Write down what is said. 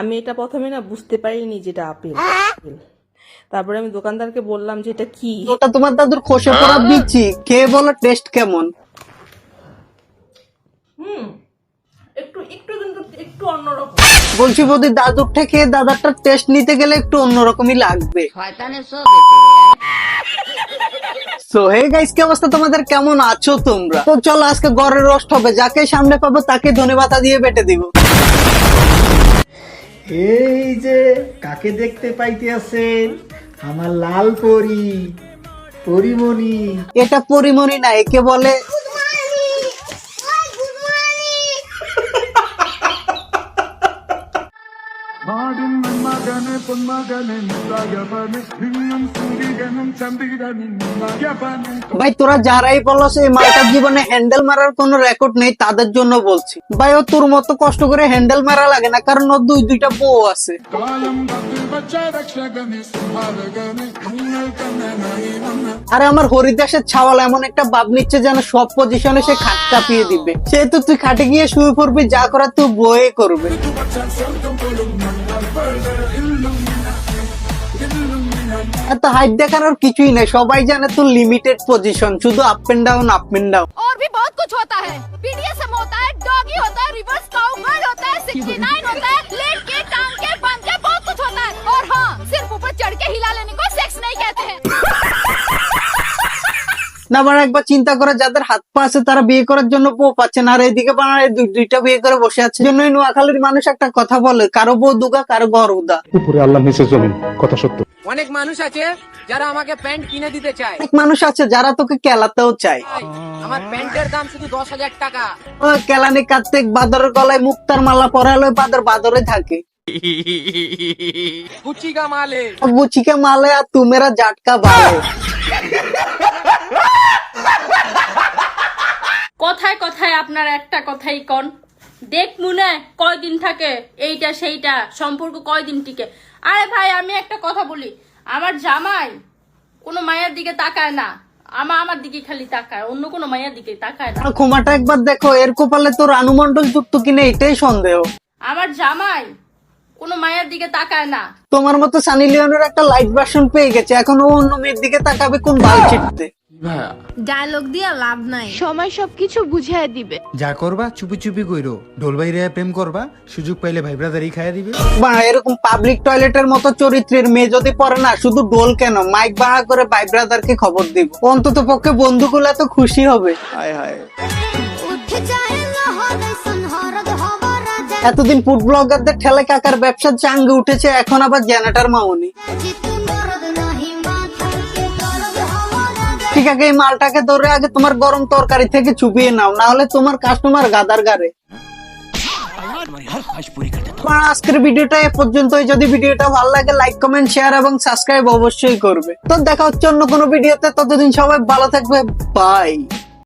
আমি এটা প্রথমে না বুঝতে পারিনি যেটা আপেল। আপেল। তারপরে আমি দোকানদারকে বললাম যে এটা কি? ওটা তোমার দাদুর খসে পড়া বিচি। খেয়ে বলো টেস্ট কেমন? হুম একটু একটু কিন্তু একটু অন্যরকম। বলছি বৌদি দাদুর থেকে দাদারটার টেস্ট নিতে গেলে একটু অন্যরকমই লাগবে। শয়তানের সো হে গাইস কি অবস্থা তোমাদের? কেমন আছো তোমরা? তো চলো আজকে গড়ের রোস্ট হবে। যাকে সামনে পাবো তাকে ধনেপাতা দিয়ে বেটে দিব। এই যে কাকে দেখতে পাইতে আছেন? আমার লাল পরি, পরিমণি। এটা পরিমণি না, একে বলে ভাই তোরা যারাই বলস এই মালটার জীবনে হ্যান্ডেল মারার কোনো রেকর্ড নেই তাদের জন্য বলছি। ভাই ও তোর মতো কষ্ট করে হ্যান্ডেল মারা লাগে না কারণ ওর দুই দুইটা বউ আছে। আরে আমার হরিদাসের ছাওয়াল এমন একটা বাপ নিচ্ছে যেন সব পজিশনে সে খাট চাপিয়ে দিবে। সেহেতু তুই খাটে গিয়ে শুয়ে পড়বি যা করার তুই বয়ে করবে। এত হাইট দেখানোর কিছুই নাই সবাই জানে তোর লিমিটেড পজিশন শুধু up and down up and down और भी बहुत कुछ होता है बीडीएसएम होता है डॉगी होता है रिवर्स काउगर्ल होता है 69 होता है না মানে একবার চিন্তা করে যাদের হাত পা আছে তারা বিয়ে করার জন্য বউ পাচ্ছে না। আর এদিকে বানার দুইটা বিয়ে করে বসে আছে। জন্যই নোয়াখালীর মানুষ একটা কথা বলে কারও বউ দুগা কারও ঘর উদা। উপরে আল্লাহ নিচে জমিন কথা সত্য। অনেক মানুষ আছে যারা আমাকে প্যান্ট কিনে দিতে চায়। অনেক মানুষ আছে যারা তোকে কেলাতেও চায়। আমার প্যান্টের দাম শুধু দশ হাজার টাকা। ও কেলানি কার্তিক বাদরের গলায় মুক্তার মালা পরালে বাদর বাদরে থাকে। গুচি কা মালে। বুচিকে মালে আর তুমেরা জাটকা ভালো আপনার একটা কথাই কন। দেখ মুনে কয়দিন থাকে? এইটা সেইটা সম্পর্ক কয়দিন টিকে? আরে ভাই আমি একটা কথা বলি। আমার জামাই কোনো মায়ের দিকে তাকায় না। আমা আমার দিকে খালি তাকায় অন্য কোনো মায়ের দিকে তাকায় না। ক্ষমাটা একবার দেখো এর কোপালে তোর অনুমন্ডল যুক্ত কিনা এটাই সন্দেহ। আমার জামাই কোনো মায়ের দিকে তাকায় না। তোমার মতো সানি লিওনের একটা লাইট ভার্সন পেয়ে গেছে এখন ও অন্য মেয়ের দিকে তাকাবে কোন বাল ছিটতে ডায়লগ দিয়ে লাভ নাই। সময় সবকিছু বুঝিয়ে দিবে। যা করবা চুপি চুপি কইরো। ঢোল বাইরে প্রেম করবা সুযোগ পাইলে ভাই ব্রাদারই খাইয়া দিবে। বা এরকম পাবলিক টয়লেটের মতো চরিত্রের মেয়ে যদি পড়ে না শুধু ডোল কেন? মাইক ভাঙা করে ভাই ব্রাদারকে খবর দিব। অন্তত পক্ষে বন্ধুগুলা তো খুশি হবে। হায় হায়। এতদিন ফুড ব্লগারদের ঠেলে কাকার ব্যবসার চাঙ্গে উঠেছে এখন আবার জেনারেটর মামনি ঠিক আছে, এই মালটাকে ধরে আগে তোমার গরম তরকারি থেকে চুপিয়ে নাও, না হলে তোমার কাস্টমার গাদার গারে। আজকের ভিডিওটা এ পর্যন্তই। যদি ভিডিওটা ভালো লাগে লাইক কমেন্ট শেয়ার এবং সাবস্ক্রাইব অবশ্যই করবে। তো দেখা হচ্ছে অন্য কোনো ভিডিওতে। ততদিন সবাই ভালো থাকবে। বাই